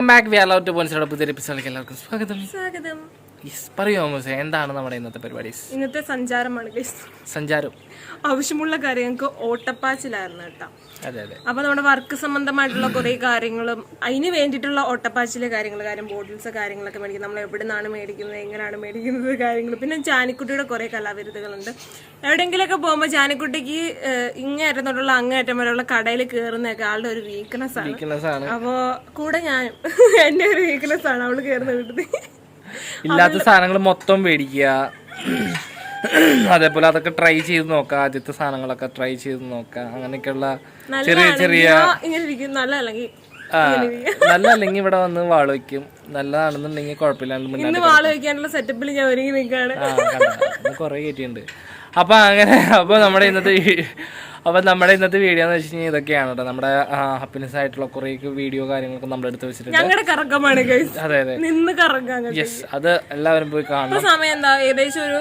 Back വ്യാലോട്ട് പോലീസുടെ പുതിയൊരു എപ്പിസോഡിലേക്ക് എല്ലാവർക്കും സ്വാഗതം സ്വാഗതം പറയൂ മോസേ എന്താണ് നമ്മുടെ ഇന്നത്തെ പരിപാടി? ഇന്നത്തെ സഞ്ചാരമാണ്. സഞ്ചാരം. ആവശ്യമുള്ള കാര്യങ്ങൾക്ക് ഓട്ടപ്പാച്ചിലായിരുന്നു കേട്ടോ. അതെ അതെ. അപ്പൊ നമ്മുടെ വർക്ക് സംബന്ധമായിട്ടുള്ള കുറെ കാര്യങ്ങളും അതിന് വേണ്ടിയിട്ടുള്ള ഓട്ടപ്പാച്ചിലെ കാര്യങ്ങൾ കാര്യം ബോട്ടിൽസ് കാര്യങ്ങളൊക്കെ മേടിക്കും. നമ്മൾ എവിടെ നിന്നാണ് മേടിക്കുന്നത് എങ്ങനെയാണ് മേടിക്കുന്നത് കാര്യങ്ങൾ. പിന്നെ ജാനിക്കുട്ടിയുടെ കുറെ കലാവിരുദ്ധകളുണ്ട് എവിടെയെങ്കിലൊക്കെ പോകുമ്പോൾ ജാനിക്കുട്ടിക്ക് ഇങ്ങേറ്റം തൊട്ടുള്ള അങ്ങേറ്റം വരെയുള്ള കടയിൽ കയറുന്നതൊക്കെ ആളുടെ ഒരു വീക്ക്നെസ് ആണ്. വീക്ക്നെസ് ആണ്. അപ്പോ കൂടെ ഞാൻ എന്റെ ഒരു വീക്ക്നെസ് ആണ് അവൾ കയറുന്ന വീട്ടിൽ ഇല്ലാത്ത സാധനങ്ങൾ മൊത്തം മേടിക്കുക. അതേപോലെ അതൊക്കെ ട്രൈ ചെയ്ത് നോക്കുക. ആദ്യത്തെ സാധനങ്ങളൊക്കെ ട്രൈ ചെയ്ത് നോക്കുക. അങ്ങനെയൊക്കെയുള്ള ചെറിയ ചെറിയ നല്ല അല്ലെങ്കിൽ ഇവിടെ വന്ന് വാൾ വയ്ക്കും. നല്ലതാണെന്നുണ്ടെങ്കിൽ കുഴപ്പമില്ലാണ്ട് സെറ്റപ്പിൽ ഞാൻ ഒരുങ്ങി നിൽക്കുകയാണ്. ആ കണ്ട? കുറെ കയറ്റിയുണ്ട് അപ്പൊ അങ്ങനെ അപ്പൊ നമ്മുടെ ഇന്നത്തെ വീ- അപ്പൊ നമ്മുടെ ഇന്നത്തെ വീഡിയോ എന്ന് വെച്ച് കഴിഞ്ഞാൽ ഇതൊക്കെയാണ് കേട്ടോ നമ്മുടെ ഹാപ്പിനെസ് ആയിട്ടുള്ള കുറെ വീഡിയോ കാര്യങ്ങളൊക്കെ നമ്മൾ എടുത്ത് വെച്ചിട്ടുണ്ട്. ഞങ്ങളുടെ കറക്കമാണ് അതെ അതെ. നിന്ന് കറങ്ങാൻ യെസ് അത് എല്ലാവരും പോയി കാണണം. സമയം എന്താ? ഏകദേശം ഒരു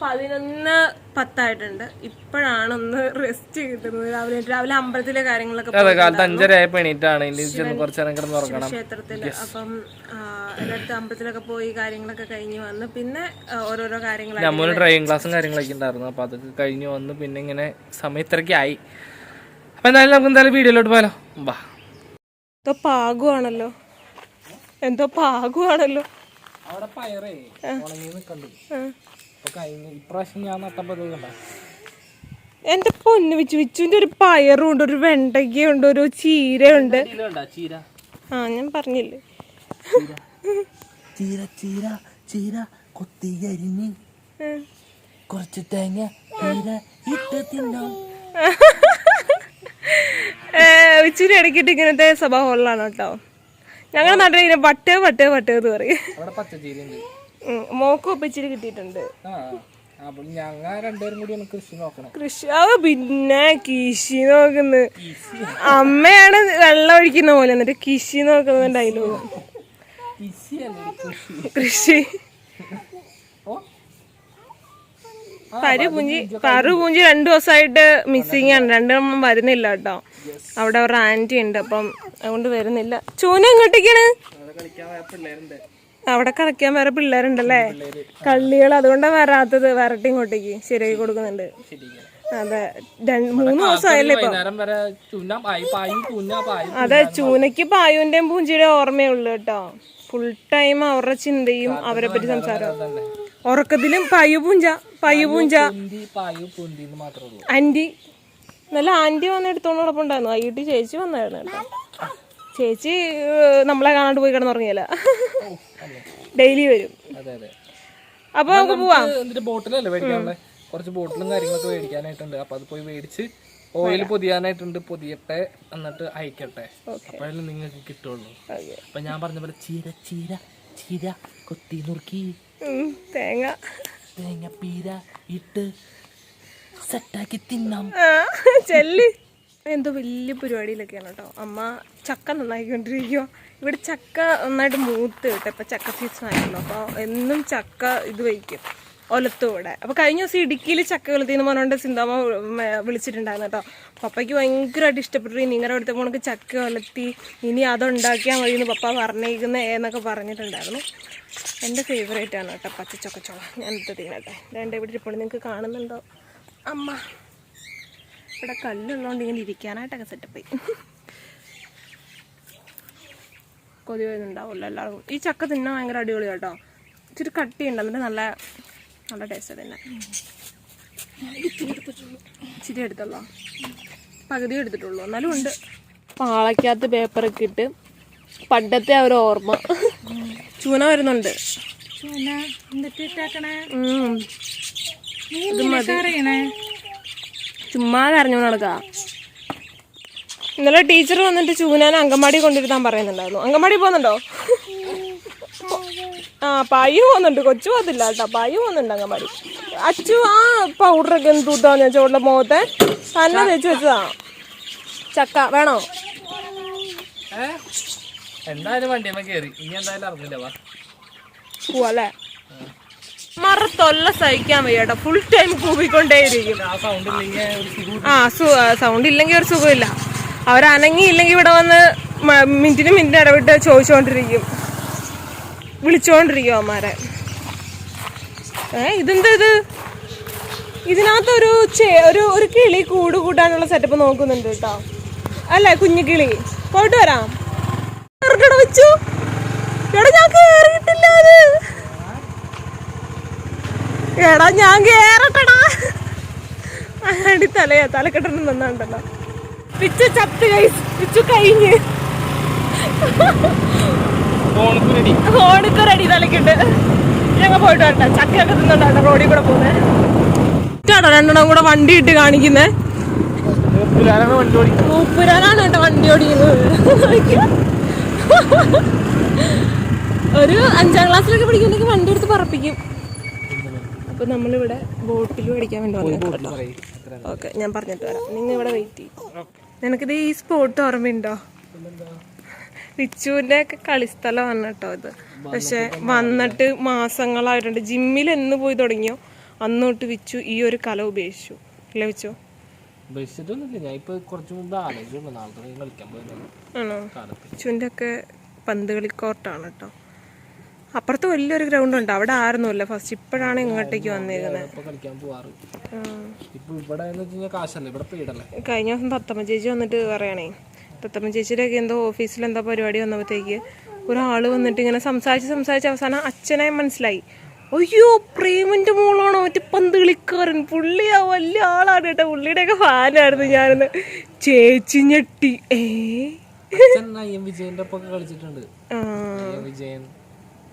പതിനൊന്ന് പത്തായിട്ടുണ്ട്. ഇപ്പോഴാണ് ഒന്ന് റെസ്റ്റ് കിട്ടുന്നത്. രാവിലെ രാവിലെ അമ്പലത്തിലെ കാര്യങ്ങളൊക്കെ അതെ കാലത്ത് അഞ്ചര ആയപ്പോ എണീറ്റാണ്. ഇനി ചെന്ന് നേരം കിടന്ന് ഉറങ്ങണം. ക്ഷേത്രത്തിൽ അപ്പം എല്ലായിടത്ത് അമ്പലത്തിലൊക്കെ പോയി കാര്യങ്ങളൊക്കെ കഴിഞ്ഞ് വന്ന് പിന്നെ ഓരോരോ കാര്യങ്ങളും ഡ്രൈവിംഗ് ക്ലാസ്സും കാര്യങ്ങളൊക്കെ ഉണ്ടായിരുന്നു. അപ്പൊ അതൊക്കെ കഴിഞ്ഞ് വന്ന് പിന്നെ ഇങ്ങനെ സമയം ഇത്രയ്ക്ക് ആയി. അപ്പൊ എന്തായാലും നമുക്ക് എന്തായാലും വീഡിയോയിലോട്ട് പോയാലോ. ബാ എന്തോ പാകുവാണല്ലോ. എന്തോ പാകുവാണല്ലോ. അവിടെ പയറേ ഉണങ്ങി നിൽക്കണ്ട് അപ്പൊ കഴിഞ്ഞ ഇപ്രാവശ്യം ഞാൻ നട്ടപ്പോ കണ്ട? എന്റെ പൊന്ന് വിച്ചു വിച്ചുവിന്റെ ഒരു പയറും ഉണ്ട് ഒരു വെണ്ടയ്ക്കുണ്ട് ഒരു ചീരയുണ്ട്. ചീര? ആ ഞാൻ പറഞ്ഞില്ലേ? ചീര. ചീര ചീര കൊത്തി അരിഞ്ഞ്. കുറച്ച് തേങ്ങ ചീര ഇട്ട് തിന്നാം. ഇച്ചിരി ഇടയ്ക്കിട്ട് ഇങ്ങനത്തെ സ്വഭാവമുള്ളതാണ് കേട്ടോ? ഞങ്ങളുടെ നാട്ടിൽ ഇങ്ങനെ വട്ട് വട്ട് വട്ട് എന്ന് പറയും. അവിടെ പച്ചച്ചീര ഉണ്ട്. മോക്കും ഇപ്പം ഇച്ചിരി കിട്ടിയിട്ടുണ്ട്. ആ അപ്പൊ രണ്ടുപേരും കൃഷി നോക്കണം. കൃഷി അത് പിന്നെ കൃഷി നോക്കുന്ന. അമ്മയാണ് വെള്ളം ഒഴിക്കുന്ന പോലെ എന്നിട്ട് കൃഷി? നോക്കുന്ന ഡയലോഗ് കൃഷി പരു പൂഞ്ചി പരു പൂഞ്ചി രണ്ടു ദിവസമായിട്ട് മിസ്സിങ് ആണ്. രണ്ടെണ്ണം വരുന്നില്ല കേട്ടോ. അവിടെ അവരുടെ ആന്റി ഉണ്ട് അപ്പം അതുകൊണ്ട് വരുന്നില്ല. ചൂന എങ്ങോട്ടേക്കാണ്? അവിടെ കളിക്കാൻ വേറെ പിള്ളേരുണ്ട്. അവിടെ കളിക്കാൻ വേറെ പിള്ളേരുണ്ടല്ലേ? കള്ളികൾ അതുകൊണ്ടാണ് വരാത്തത് വരട്ടി ഇങ്ങോട്ടേക്ക് ശരിയായി കൊടുക്കുന്നുണ്ട്. അതെ മൂന്ന് ദിവസമായല്ലേ ഇപ്പൊ. അതെ ചൂനയ്ക്ക് പായുവിന്റെയും പൂഞ്ചിയുടെ ഓർമ്മയുള്ളു കേട്ടോ. ഫുൾ ടൈം അവരുടെ ചിന്തയും അവരെ പറ്റി സംസാരം. ഉറക്കത്തിലും പയ്യു പൂഞ്ച പയ്യു പൂഞ്ച പുന്തി നല്ല ആന്റി വന്ന് എടുത്തോണ്ടോടൊപ്പം ഉണ്ടായിരുന്നു വൈകിട്ട് ചേച്ചി വന്നായിരുന്നു കേട്ടോ. ചേച്ചി നമ്മളെ കാണാണ്ട് പോയി കിടന്നുറങ്ങിയല്ല ഡെയിലി വരും. അപ്പൊ നമുക്ക് പോവാം. ബോട്ടിലല്ലേ കുറച്ച് ബോട്ടിലും കാര്യങ്ങളൊക്കെ മേടിക്കാനായിട്ടുണ്ട്. അപ്പൊ അത് പോയി മേടിച്ച് ഓയിൽ പൊതിയാനായിട്ടുണ്ട്. പൊതിയട്ടെ എന്നിട്ട് അയക്കട്ടെ. അപ്പോഴല്ലേ നിങ്ങൾക്ക് കിട്ടുള്ളൂ. അപ്പൊ ഞാൻ പറഞ്ഞ പോലെ ചീര ചീര ചീര കൊത്തി നുറുക്കി. തേങ്ങ. തേങ്ങ പീര ഇട്ട് സെറ്റാക്കി തിന്നാം. ചെല്ലി. എന്തോ വലിയ പരിപാടിയിലൊക്കെയാണ് കേട്ടോ. അമ്മ ചക്ക നന്നായിക്കൊണ്ടിരിക്കുക ഇവിടെ ചക്ക നന്നായിട്ട് മൂത്ത് കേട്ടോ. ഇപ്പം ചക്ക സീസൺ ആയിരുന്നു അപ്പോൾ എന്നും ചക്ക ഇത് വയ്ക്കും. ഒലത്തൂടെ. അപ്പോൾ അപ്പൊ കഴിഞ്ഞ ദിവസം ഇടുക്കിയിൽ ചക്ക കൊളുത്തിന്ന് പറഞ്ഞുകൊണ്ട് സിന്താമ വിളിച്ചിട്ടുണ്ടായിരുന്നു കേട്ടോ. പപ്പയ്ക്ക് ഭയങ്കരമായിട്ട് ഇഷ്ടപ്പെട്ടു. നിങ്ങളുടെ അടുത്ത് പോണക്ക് ചക്ക ഒലത്തി ഇനി അതുണ്ടാക്കിയാൽ മതി എന്ന് പപ്പ പറഞ്ഞേക്കുന്ന എന്നൊക്കെ പറഞ്ഞിട്ടുണ്ടായിരുന്നു. എന്റെ ഫേവറേറ്റ് ആണ് കേട്ടോ പച്ചച്ചൊക്കച്ചോള. ഞാൻ എടുത്ത് തിന്നട്ടെ. രണ്ട് ഇവിടെ ഇപ്പോൾ നിങ്ങൾക്ക് കാണുന്നുണ്ടോ? അമ്മ. ഇവിടെ കല്ലുള്ളതുകൊണ്ട് ഇങ്ങനെ ഇരിക്കാനായിട്ടൊക്കെ സെറ്റപ്പ് ചെയ്യും കൊതി വരുന്നുണ്ടാവുമല്ലോ എല്ലാവർക്കും. ഈ ചക്ക തിന്നാൻ ഭയങ്കര അടിപൊളി കേട്ടോ. ഇച്ചിരി കട്ടിയുണ്ട് എന്നിട്ട് നല്ല നല്ല ടേസ്റ്റ് തന്നെ ഇച്ചിരി എടുത്തുള്ളൂ പകുതി എടുത്തിട്ടുള്ളൂ. എന്നാലും ഉണ്ട്. പാളയ്ക്കകത്ത് പേപ്പറൊക്കെ ഇട്ട് പണ്ടത്തെ ആ ഒരു ഓർമ്മ. ചൂന വരുന്നുണ്ട്. ഉം. ഇത് മതി. ചുമ്മാ കരഞ്ഞു നടക്കാ. ഇന്നലെ ടീച്ചർ വന്നിട്ട് ചൂനാനെ അങ്കമാടി കൊണ്ടിരുത്താൻ പറയുന്നുണ്ടായിരുന്നു. അങ്കമാടി പോകുന്നുണ്ടോ? ആ പായു പോകുന്നുണ്ട്. കൊച്ചു പോകത്തില്ല കേട്ടോ. പായു പോകുന്നുണ്ട് അങ്കമാടി. അച്ചു ആ പൗഡറൊക്കെ ഒന്ന് തൂത്താന്ന് വെച്ചാൽ ഉള്ള മുഖത്തെ. തന്നെ തേച്ച് വെച്ചതാ. ചക്ക വേണോ? എന്തായാലും വണ്ടിയമ്മ കേറി. ഇനി എന്തായാലും അറിഞ്ഞില്ല വാ. പോവല്ലേ മറത്തൊല്ല സഹിക്കാൻ വയ്യട്ടോ. Full time കൂവിക്കൊണ്ടേയിരിക്കും. ആ സൗണ്ട് ഇല്ലെങ്കിൽ ഒരു സുഖമില്ല അവരനങ്ങിയില്ലെങ്കിൽ ഇവിടെ വന്ന് മിനിറ്റിന് മിനിറ്റിന് ഇടവിട്ട് ചോദിച്ചുകൊണ്ടിരിക്കും വിളിച്ചുകൊണ്ടിരിക്കും അവന്മാരെ. ഏ ഇതെന്താ ഇത്? ഇതിനകത്തൊരു ഒരു ഒരു കിളി കൂട് കൂട്ടാനുള്ള സെറ്റപ്പ് നോക്കുന്നുണ്ട് കേട്ടോ. അല്ലേ കുഞ്ഞു കിളി? പോയിട്ട് വരാം. വെച്ചു? എടാ ഞാൻ കേറിയിട്ടില്ല അത്. എടാ ഞാൻ കേറട്ടടാ. അടി തലയാ തലക്കെട്ടണം നന്നാണ്ടല്ലോ. പിച്ചു ചത്ത് കൈ പിച്ചു കഴിഞ്ഞ്. ഫോണിൽ ഓണിക്ക് റെഡി തലക്കിട്ട്. ഞങ്ങൾ പോയിട്ട് വരട്ടെ. ചക്കയൊക്കെ തിന്നോണ്ടാ റോഡിൽ കൂടെ പോകുന്നത് ഇറ്റാണോ രണ്ടെണ്ണം കൂടെ വണ്ടി ഇട്ട് കാണിക്കുന്നേ? വണ്ടി ഓടിക്കും മൂപ്പുരാനാണ് കേട്ടോ വണ്ടി ഓടിക്കുന്നത്. ഒരു അഞ്ചാം ക്ലാസ്സിലൊക്കെ പഠിക്കുന്നെങ്കിൽ വണ്ടി എടുത്ത് പറപ്പിക്കും. അപ്പൊ നമ്മളിവിടെ ബോട്ടിൽ മേടിക്കാൻ വേണ്ടി വന്നു ഓക്കെ ഞാൻ പറഞ്ഞിട്ട് വരാം. നിങ്ങൾ ഇവിടെ വെയിറ്റ് ചെയ്യും നിനക്കിത് ഈ സ്പോട്ട് ഓർമ്മയുണ്ടോ റിച്ചുവിന്റെ ഒക്കെ കളിസ്ഥലമാണ് കേട്ടോ ഇത്. പക്ഷെ വന്നിട്ട് മാസങ്ങളായിട്ടുണ്ട്. ജിമ്മിൽ എന്ന് പോയി തുടങ്ങിയോ? അന്നോട്ട് തൊട്ട് വിച്ചു ഈ ഒരു കല ഉപേക്ഷിച്ചു. അല്ലേ വിച്ചു? ആണോ? വിച്ചുവിന്റെ ഒക്കെ പന്ത് കളിക്കോർട്ടാണ് കേട്ടോ. അപ്പുറത്ത് വലിയൊരു ഗ്രൗണ്ട് ഉണ്ട് അവിടെ ആയിരുന്നുല്ല ഫസ്റ്റ് ഇപ്പോഴാണ് ഇങ്ങോട്ടേക്ക് വന്നിരുന്നത് കഴിഞ്ഞ ദിവസം തത്തമ്മ ചേച്ചി വന്നിട്ട് പറയണേ. തത്തമ്മ ചേച്ചിയുടെ ഒക്കെ എന്തോ ഓഫീസിൽ എന്തോ പരിപാടി വന്നപ്പോഴത്തേക്ക് ഒരാൾ വന്നിട്ട് ഇങ്ങനെ സംസാരിച്ച് സംസാരിച്ച് അവസാനം അച്ഛനായി മനസ്സിലായി. അയ്യോ പ്രേമിന്റെ മോളാണോ? മറ്റേ പന്ത് കളിക്കാരൻ പുള്ളിയാ വലിയ ആളാണ് കേട്ടോ. പുള്ളിയുടെ ഒക്കെ ഫാനായിരുന്നു ഞാനെന്ന്. ചേച്ചി ഞെട്ടി. ഏ? വിജയന്റെ ഒപ്പം കളിച്ചിട്ടുണ്ട്. വിജയൻ.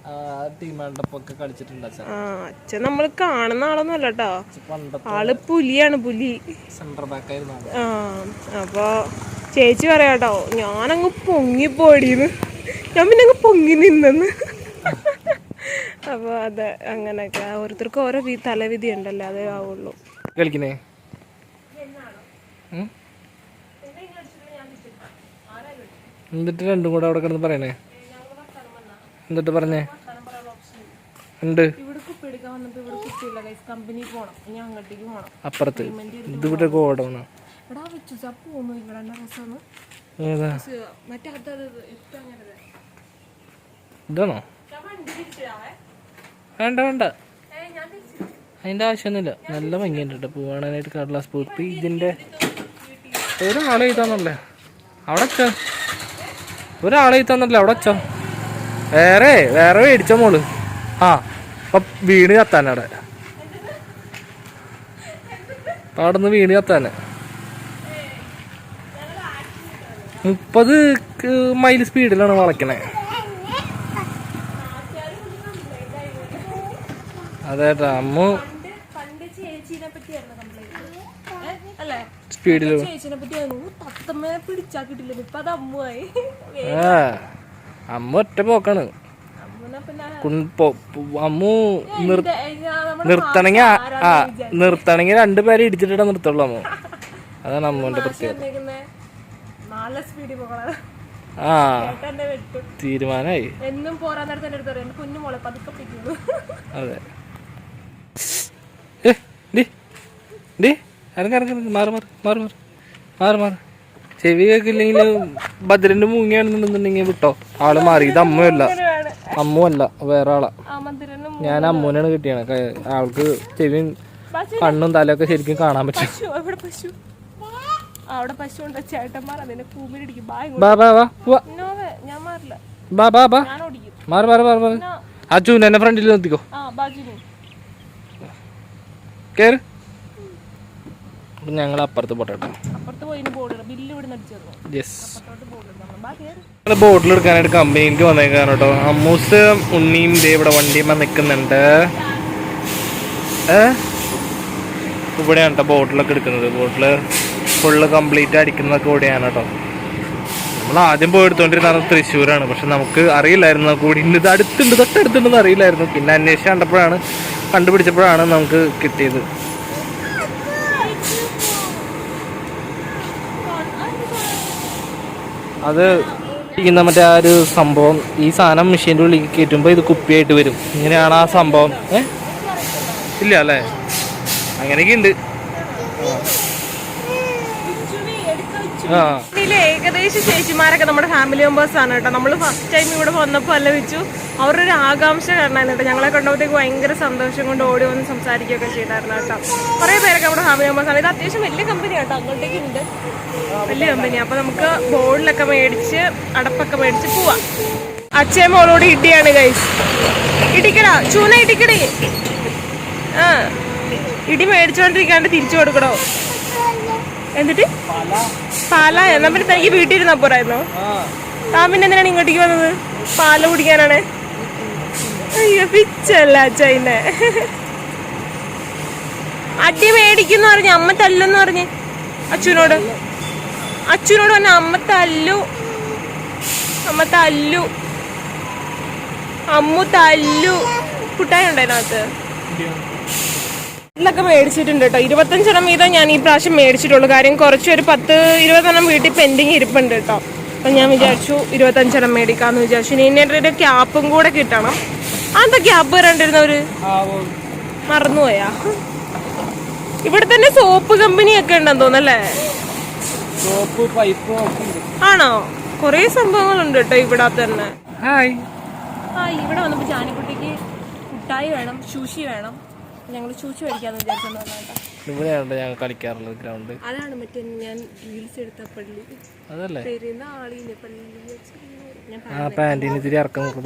ഒപ്പം കളിച്ചിട്ടുണ്ട് അച്ഛൻ അച്ഛൻ നമ്മൾ കാണുന്ന ആളൊന്നും അല്ല കേട്ടോ ആൾ പുലിയാണ് പുലി. സെന്റർ ബാക്ക് ആയിരുന്നു. ആ അപ്പൊ ചേച്ചി പറയാട്ടോ ഞാനങ്ങ് പൊങ്ങിപ്പോടിന്ന് ഞാൻ പിന്നെ അങ്ങ് പൊങ്ങി നിന്നെന്ന്. അപ്പൊ അത് അങ്ങനെയൊക്കെ. ഓരോരുത്തർക്കും ഓരോ തലവിധി ഉണ്ടല്ലോ അതേ ആവുള്ളൂ. കളിക്കുന്നേ ഉം? എന്നിട്ട് രണ്ടും കൂടെ അവിടെ കിടന്ന് പറയണേ. എന്നിട്ട് പറഞ്ഞേ? ഉണ്ട്. അപ്പുറത്ത്. പോന്നു ഇവിടെ ഏതാ? ഇത് ഇതാണോ? വണ്ടി വേണ്ട. അതിന്റെ ആവശ്യമൊന്നുമില്ല. നല്ല ഭംഗിയുണ്ട് കേട്ടോ പൂവാണാനായിട്ട് കടലാസ് പൂർത്തി ഇതിന്റെ ഒരാളെ എഴുതാന്നല്ലേ അവിടെ ഒരാളെ എഴുതാന്നല്ലേ അവിടെ വേറെ വേറെ മേടിച്ച മോൾ. ആ അപ്പൊ വീണ് കത്താനവിടെ അവിടെ. നിന്ന് വീണ് കത്താനെ മുപ്പത് മൈൽ സ്പീഡിലാണ് വളയ്ക്കണേ അതേട്ടാ അമ്മ സ്പീഡിൽ ചേച്ചിനെ പറ്റി തത്തമ്മയെ പിടിച്ചാ കിട്ടില്ല ഇപ്പൊ അത് അമ്മുവായി. അമ്മ ഒറ്റ പോക്കാണ്. അമ്മു നിർ ഇത് ഞാൻ നമ്മുടെ നിർത്തണെങ്കി ആ- ആ നിർത്തണെങ്കി രണ്ടുപേരെ ഇടിച്ചിട്ടാ നിർത്തുള്ളൂ അമ്മ. അതാണ് അമ്മുവിന്റെ പ്രത്യേകത. ആ തീരുമാനായി എന്നും പോരാൻ കുഞ്ഞു മോളെ അതെ. ഡി ഡി മാറി മാറി മാറി മാറി. മാറ് മാറ്. ചെവി കേൾക്കില്ലെങ്കിൽ ഭദ്രന്റെ മൂങ്ങിയാണെന്നുണ്ടെന്നുണ്ടെങ്കിൽ വിട്ടോ. ആൾ മാറി. ഇത് അമ്മയല്ല അമ്മുവല്ല. വേറെ ആളാ. ഞാൻ അമ്മൂനാണ് കിട്ടിയാണ്. ആൾക്ക് ചെവിയും കണ്ണും തലയൊക്കെ ശരിക്കും കാണാൻ പറ്റും. അവിടെ പശു. ഉണ്ട്? ചേട്ടന്മാർ അതിന്റെ കൂമ്പിലിടിക്കും ബായ് ബാ ബാ ബാ മാറി മാറി മാറി മാറി. ചൂന എന്നെ ഫ്രണ്ടിൽ നിർത്തിക്കോ. കേറ്. ഞങ്ങൾ അപ്പുറത്ത് പോട്ടെ അപ്പുറത്ത് പോയി എടുക്കാനായിട്ട് കമ്പനിക്ക് വന്നേക്കാണ് കേട്ടോ അമ്മൂസ് ഉണ്ണിയും ദേ ഇവിടെ വണ്ടിയമ്മ നിൽക്കുന്നുണ്ട്. ഇവിടെയാണ് കേട്ടോ ബോട്ടിലൊക്കെ എടുക്കുന്നത്. ബോട്ടിൽ ഫുള്ള് കംപ്ലീറ്റ് അടിക്കുന്നതൊക്കെ ഇവിടെയാണ് കേട്ടോ നമ്മൾ ആദ്യം പോയി എടുത്തോണ്ടിരുന്നത് തൃശ്ശൂരാണ്. പക്ഷെ നമുക്ക് അറിയില്ലായിരുന്നു. കൂടി ഇത് അടുത്തുണ്ട് തൊട്ടടുത്തുണ്ടെന്ന് അറിയില്ലായിരുന്നു. പിന്നെ അന്വേഷിച്ച് കണ്ടപ്പോഴാണ് കണ്ടുപിടിച്ചപ്പോഴാണ് നമുക്ക് കിട്ടിയത്. അത് ഇരിക്കുന്ന മറ്റേ ആ ഒരു സംഭവം ഈ സാധനം മെഷീന്റെ ഉള്ളിൽ കയറ്റുമ്പോൾ ഇത് കുപ്പിയായിട്ട് വരും. ഇങ്ങനെയാണ് ആ സംഭവം. ഏ? ഇല്ല അല്ലേ? അങ്ങനെയൊക്കെ ഉണ്ട് വിച്ചുവി, എടുക്ക വിച്ചു. വെച്ചു ആ ഇതിലെ ഏകദേശം ചേച്ചിമാരൊക്കെ നമ്മുടെ ഫാമിലി മെമ്പേഴ്സ് ആണ് കേട്ടോ. നമ്മൾ ഫസ്റ്റ് ടൈം ഇവിടെ വന്നപ്പോൾ അല്ല വെച്ചു അവരുടെ ഒരു ആകാംക്ഷ കാണാനായിരുന്നു കേട്ടോ. ഞങ്ങളെ കണ്ടപ്പോഴത്തേക്ക് ഭയങ്കര സന്തോഷം കൊണ്ട് ഓടി വന്ന് സംസാരിക്കുകയൊക്കെ ചെയ്തായിരുന്നു കേട്ടോ. കുറേ പേരൊക്കെ നമ്മുടെ ഫാമിലി മെമ്പേഴ്സ് ആണ്. ഇത് അത്യാവശ്യം വലിയ കമ്പനി കേട്ടോ. അങ്ങോട്ടേക്ക് ഉണ്ട്. വലിയ കമ്പനി അപ്പൊ നമുക്ക് ബോളിലൊക്കെ മേടിച്ച് അടപ്പൊക്കെ മേടിച്ച് പോവാം. അച്ഛൻ മോളോട് ഇടിയാണ് ഗൈസ് ഇടിക്കടാ ചൂന ഇടിക്കടേ. ആ. ഇടി മേടിച്ചോണ്ടിരിക്കാണ്ട് തിരിച്ചു കൊടുക്കണോ? എന്നിട്ട്? പാല. എന്നാ പിന്നെ തനിക്ക് വീട്ടിൽ ഇരുന്നാ പോരായിരുന്നോ? താൻ പിന്നെ എന്തിനാണ് ഇങ്ങോട്ടേക്ക് വന്നത്? പാൽ കുടിക്കാനാണ്. അയ്യോ പിച്ചല്ല അച്ഛനെ അടി മേടിക്കുന്നു പറഞ്ഞു അമ്മ തല്ലെന്ന് പറഞ്ഞ്. അച്ഛനോട്. അച്ഛനോട് പറഞ്ഞ അമ്മ തല്ലു. അമ്മ തല്ലു. അമ്മു തല്ലു. കുട്ടായി ഉണ്ടായിരുന്നകത്ത് ഇതിലൊക്കെ മേടിച്ചിട്ടുണ്ട് കേട്ടോ. ഇരുപത്തഞ്ചെണ്ണം വീതം ഞാൻ ഈ പ്രാവശ്യം മേടിച്ചിട്ടുള്ളൂ. കാര്യം കുറച്ച് ഒരു പത്ത് ഇരുപതെണ്ണം വീട്ടിൽ പെൻഡിങ് ഇരിപ്പുണ്ട് കേട്ടോ. അപ്പം ഞാൻ വിചാരിച്ചു ഇരുപത്തഞ്ചെണ്ണം മേടിക്കാമെന്ന് വിചാരിച്ചു. ഇനി എന്റെ ഒരു ക്യാപ്പും കൂടെ കിട്ടണം. അതെന്താ ക്യാപ്പ് വരണ്ടിരുന്നവര് മറന്നുപോയാ. ഇവിടെ തന്നെ സോപ്പ് കമ്പനി ഒക്കെ ഉണ്ടെന്ന് തോന്നല്ലേ സോപ്പ് പൈപ്പ് ആണോ? കുറേ സംഭവങ്ങളുണ്ട് കേട്ടോ ഇവിടെ തന്നെ. ഹായ്. ആ ഇവിടെ വന്നപ്പോ ജാനിക്കുട്ടിക്ക് മുട്ടായി വേണം ശൂഷി വേണം. ഞങ്ങൾ ചൂച്ചു മേടിക്കാന്ന് വിചാരിച്ചോണ്ട് വന്നതാ ഇവിടെയാണ് ഞങ്ങൾ കളിക്കാറുള്ളത് ഗ്രൗണ്ട് അതാണ് മറ്റേ ഞാൻ റീൽസ് എടുത്ത പള്ളി. അതല്ലേ? പെരുന്നാളിന് പള്ളി ഞാൻ ആ പാന്റിന് ഇത്തിരി ഇറക്കം നമുക്ക്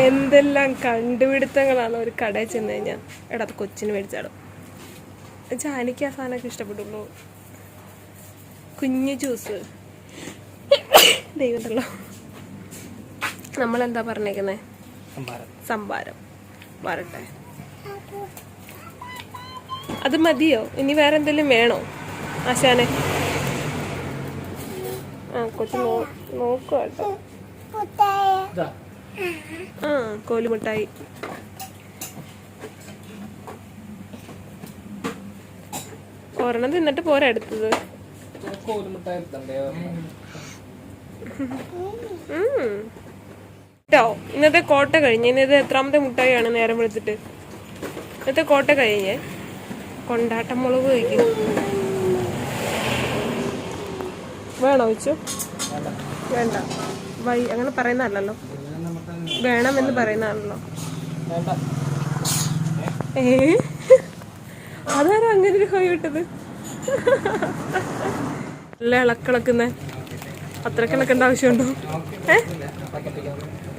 എന്തെല്ലാം കണ്ടുപിടുത്തങ്ങളാണ് ഒരു കടയിൽ ചെന്ന് കഴിഞ്ഞാൽ എടാ അത് കൊച്ചിന് മേടിച്ചാടും. എനിക്ക് ആ സാധനമൊക്കെ ഇഷ്ടപ്പെട്ടുള്ളൂ. കുഞ്ഞു ജ്യൂസ് ദൈവത്തല്ലോ നമ്മളെന്താ എന്താ പറഞ്ഞേക്കുന്നത് സംഭാരം. വരട്ടെ അത് മതിയോ? ഇനി വേറെ എന്തെങ്കിലും വേണോ? ആശാനെ. ആ കൊച്ചു നോക്കുവാട്ടോ നോക്കുക കേട്ടോ. ഇതാ. ആ കോലുമിട്ടായി. ഒരെണ്ണം തിന്നിട്ട് പോരാ എടുത്തത് ഉം. കേട്ടോ ഇന്നത്തെ കോട്ട കഴിഞ്ഞ്. ഇനി ഇത് എത്രാമത്തെ മുട്ടായിയാണ് നേരം വിളിച്ചിട്ട് ഇന്നത്തെ കോട്ട കഴിഞ്ഞ്. കൊണ്ടാട്ടം മുളക് കഴിക്കും. വേണോ വെച്ചു? വേണ്ട. വൈ അങ്ങനെ പറയുന്നതല്ലോ വേണമെന്ന് പറയുന്നതാണല്ലോ ഏ? അതാരോ അങ്ങനെ ഒരു ഹോയ് വിട്ടത് നല്ല ഇളക്കിളക്കുന്നേ അത്രയ്ക്ക് ആവശ്യമുണ്ടോ? ഏ?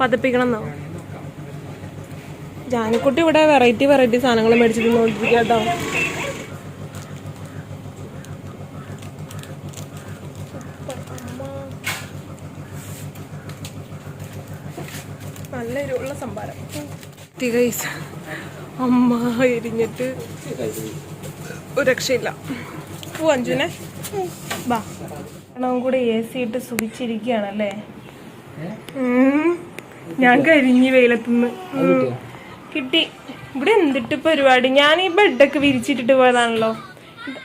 പതപ്പിക്കണം എന്നോ ജാനിക്കുട്ടി ഇവിടെ വെറൈറ്റി വെറൈറ്റി സാധനങ്ങൾ മേടിച്ചിട്ട് നോക്കിയിരിക്കുക നല്ല എരിവുള്ള സംഭാരം. അമ്മ എരിഞ്ഞിട്ട് ഒരു രക്ഷയില്ല. പൂ അഞ്ജുനെ. ബാ. എണ്ണവും കൂടെ എ സി ഇട്ട് സുഖിച്ചിരിക്കുകയാണല്ലേ? ഞാൻ കരിഞ്ഞു വെയിലത്തുനിന്ന്. കിട്ടി. ഇവിടെ എന്തിട്ട് പരിപാടി? ഞാൻ ഈ ബെഡൊക്കെ വിരിച്ചിട്ടിട്ട് പോയതാണല്ലോ. ഇത്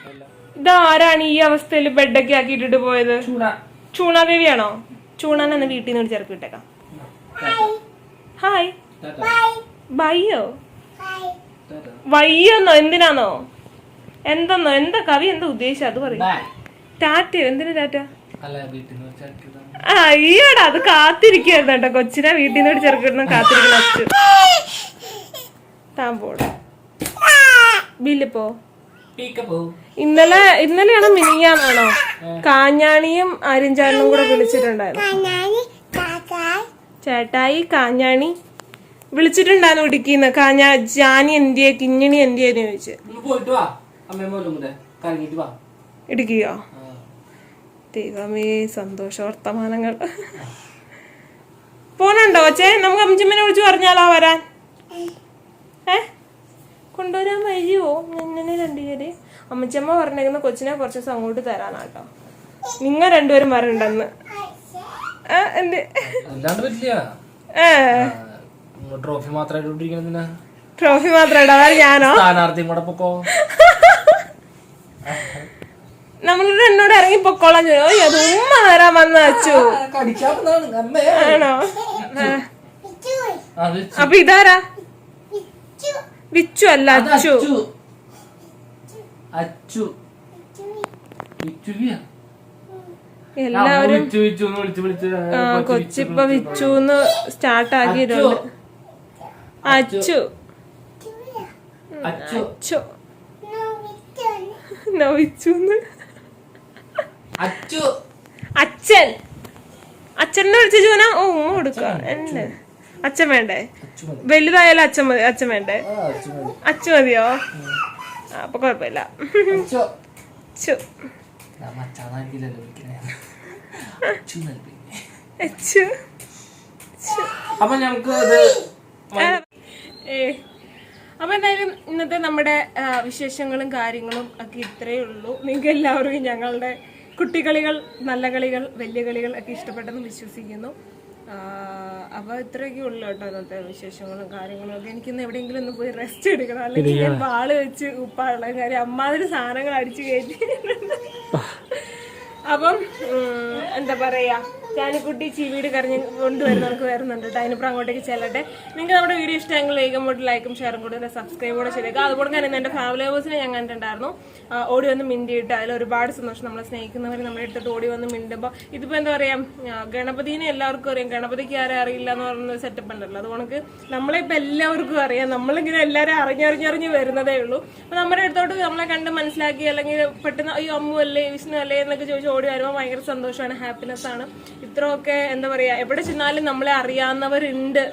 ഇതാരാണ് ഈ അവസ്ഥയിൽ ബെഡൊക്കെ ആക്കിയിട്ടിട്ട് പോയത്? ചൂണാദേവിയാണോ ചൂണാൻ എന്ന് വീട്ടിൽ നിന്ന് ചേർക്ക് വിട്ടേക്കാം. ഹായ് ബയ്യോ വയ്യോന്നോ എന്തിനാന്നോ? എന്തെന്നോ? എന്താ കവി? എന്താ ഉദ്ദേശിച്ചത് അത് പറയും. ടാറ്റയോ എന്തിനു ടാറ്റ? അല്ല വീട്ടിൽ നിന്ന് വെച്ചാൽ ആ, അയ്യടാ അത് കാത്തിരിക്കുന്നു കേട്ടോ. കൊച്ചിനെ വീട്ടിൽ നിന്ന് ചെറുക്കിടുന്ന കാത്തിരിക്കണം അച്ഛൻ. താൻ പോണം ബില്ലിപ്പോ ഇന്നലെ ഇന്നലെയാണ് മിനിയാണോ കാഞ്ഞാണിയും അരിഞ്ചാനും കൂടെ വിളിച്ചിട്ടുണ്ടായിരുന്നു. ചേട്ടായി കാഞ്ഞാണി. വിളിച്ചിട്ടുണ്ടായിരുന്നു ഇടുക്കിന്ന്. കാഞ്ഞാ ജാനി എന്തിയെ കിഞ്ഞണി എന്തിയെന്ന് ചോദിച്ചു. പോയിട്ട് വാ. അമ്മ മോലും കൂടെ കറങ്ങിട്ട് വാ. ഇടുക്കിയോ? ദൈവമേ സന്തോഷ വർത്തമാനങ്ങൾ പോണുണ്ടോ അച്ഛേ? നമുക്ക് അമ്മച്ചമ്മനെ വിളിച്ച് പറഞ്ഞാലോ വരാൻ? ഏ? കൊണ്ടുവരാൻ വഴിയോ? ഇങ്ങനെ രണ്ടുപേര്? അമ്മച്ചമ്മ പറഞ്ഞേക്കുന്ന കൊച്ചിനെ കുറച്ച് ദിവസം അങ്ങോട്ട് തരാനാട്ടോ നിങ്ങൾ രണ്ടുപേരും വരണ്ടെന്ന്. ട്രോഫി മാത്രമായിട്ട് ട്രോഫി മാത്രം ഇടാ അതായത് ഞാനോ? സ്ഥാനാർത്ഥിയും കൂടെ പൊക്കോ? നമ്മളുടെ എന്നോട് ഇറങ്ങി പൊക്കോളാൻ ചോദിച്ചു. അത് ഉമ്മ തരാൻ വന്ന അച്ചു. ആണോ? അപ്പൊ ഇതാരാ? വിച്ചു. അല്ല അച്ചു. അച്ചു. എല്ലാവരും വിച്ചു വിച്ചു എന്ന് വിളിച്ച് വിളിച്ച് കൊച്ചിപ്പ വിച്ചുന്ന് സ്റ്റാർട്ട് ആക്കിയിട്ടുണ്ട്. അച്ചു. അച്ചു. അച്ചു. നവിച്ചുന്ന് അച്ചു. അച്ഛൻ. അച്ഛനെ വിളിച്ച ജൂന ഓ ഉമ്മ കൊടുക്ക എന്നെ. അച്ഛൻ വേണ്ടേ? വലുതായാലും അച്ഛൻ മതി അച്ഛൻ വേണ്ടേ? അച്ഛൻ മതിയോ? അപ്പൊ കുഴപ്പമില്ല അച്ചു. അപ്പൊ നമുക്ക് ഏ. അപ്പൊ എന്തായാലും ഇന്നത്തെ നമ്മുടെ വിശേഷങ്ങളും കാര്യങ്ങളും ഒക്കെ ഇത്രയേ ഉള്ളൂ. നിങ്ങൾക്ക് എല്ലാവർക്കും ഞങ്ങളുടെ കുട്ടികളികൾ നല്ല കളികൾ വലിയ കളികൾ ഒക്കെ ഇഷ്ടപ്പെട്ടെന്ന് വിശ്വസിക്കുന്നു. അപ്പൊ ഇത്രയൊക്കെ ഉള്ളു കേട്ടോ ഇന്നത്തെ വിശേഷങ്ങളും കാര്യങ്ങളും ഒക്കെ. എനിക്കിന്ന് എവിടെയെങ്കിലും ഒന്ന് പോയി റെസ്റ്റ് എടുക്കണം. അല്ലെങ്കിൽ ഞാൻ വാൾ വെച്ച് ഉപ്പാനുള്ള കാര്യം അമ്മാതിരി സാധനങ്ങൾ അടിച്ചു കയറ്റി. അപ്പം എന്താ പറയാ? ചാനിക്കുട്ടി ചീവീട് കറിഞ്ഞ് കൊണ്ടുവരുന്നവർക്ക് വരുന്നുണ്ട് കേട്ടോ. അതിനിപ്പുറം അങ്ങോട്ടേക്ക് ചെല്ലട്ടെ. നിങ്ങൾക്ക് നമ്മുടെ വീഡിയോ ഇഷ്ടമെങ്കിൽ പോയിട്ട് ലൈക്കും ഷെയറും കൂടെ സബ്സ്ക്രൈബ് കൂടെ ചെയ്തേക്കുക അതുപോലെ തന്നെ എന്റെ ഫാമിലി ഞാൻ കണ്ടിട്ടുണ്ടായിരുന്നു. ഓടി വന്ന് മിണ്ടിയിട്ട് അതിൽ ഒരുപാട് സന്തോഷം നമ്മളെ സ്നേഹിക്കുന്നവർ നമ്മളെ എടുത്തിട്ട് ഓടി വന്ന് മിണ്ടുമ്പോൾ ഇതിപ്പോൾ എന്താ പറയുക ഗണപതിനെ എല്ലാവർക്കും അറിയാം. ഗണപതിക്ക് ആരെ അറിയില്ല എന്ന് പറയുന്ന സെറ്റപ്പ് ഉണ്ടല്ലോ. അതുകൊണ്ട് നമ്മളെ ഇപ്പം എല്ലാവർക്കും അറിയാം. നമ്മളിങ്ങനെ എല്ലാവരും അറിഞ്ഞറിഞ്ഞറിഞ്ഞ് വരുന്നതേ ഉള്ളൂ. അപ്പോൾ നമ്മുടെ അടുത്തോട്ട് നമ്മളെ കണ്ട് മനസ്സിലാക്കി അല്ലെങ്കിൽ പെട്ടെന്ന് അയ്യോ അമ്മു അല്ലേ വിഷ്ണു അല്ലേ എന്നൊക്കെ ചോദിച്ച് ഓടി വരുമ്പോൾ ഭയങ്കര സന്തോഷമാണ് ഹാപ്പിനെസ് ആണ്. ഇത്രയൊക്കെ എന്താ പറയാ എവിടെ ചെന്നാലും നമ്മളെ അറിയാവുന്നവരുണ്ട്.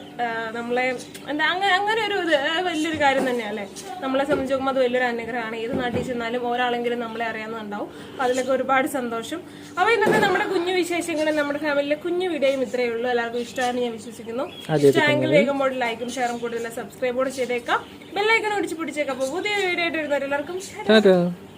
നമ്മളെ എന്താ അങ്ങനെ അങ്ങനെ ഒരു ഇത് വലിയൊരു കാര്യം തന്നെയല്ലേ നമ്മളെ സംബന്ധിച്ച് നോക്കുമ്പോൾ അത് വലിയൊരു അനുഗ്രഹമാണ്. ഏത് നാട്ടിൽ ചെന്നാലും ഒരാളെങ്കിലും നമ്മളെ അറിയാവുന്നുണ്ടാവും അപ്പൊ അതിലൊക്കെ ഒരുപാട് സന്തോഷം. അപ്പോൾ ഇന്നത്തെ നമ്മുടെ കുഞ്ഞു വിശേഷങ്ങളും നമ്മുടെ ഫാമിലിയിലെ കുഞ്ഞു വീഡിയോയും ഇത്രയേ ഉള്ളൂ. എല്ലാവർക്കും ഇഷ്ടമാണെന്ന് ഞാൻ വിശ്വസിക്കുന്നു. ഇഷ്ടമെങ്കിൽ വേഗം പോയി ലൈക്കും ഷെയറും കൂടുതൽ സബ്സ്ക്രൈബ് കൂടെ ചെയ്തേക്കാം. ബെല്ലൈക്കൺ ഒടിച്ച് പിടിച്ചേക്കാം അപ്പോൾ പുതിയ വീഡിയോ ആയിട്ട് വരുന്നവരെല്ലാവർക്കും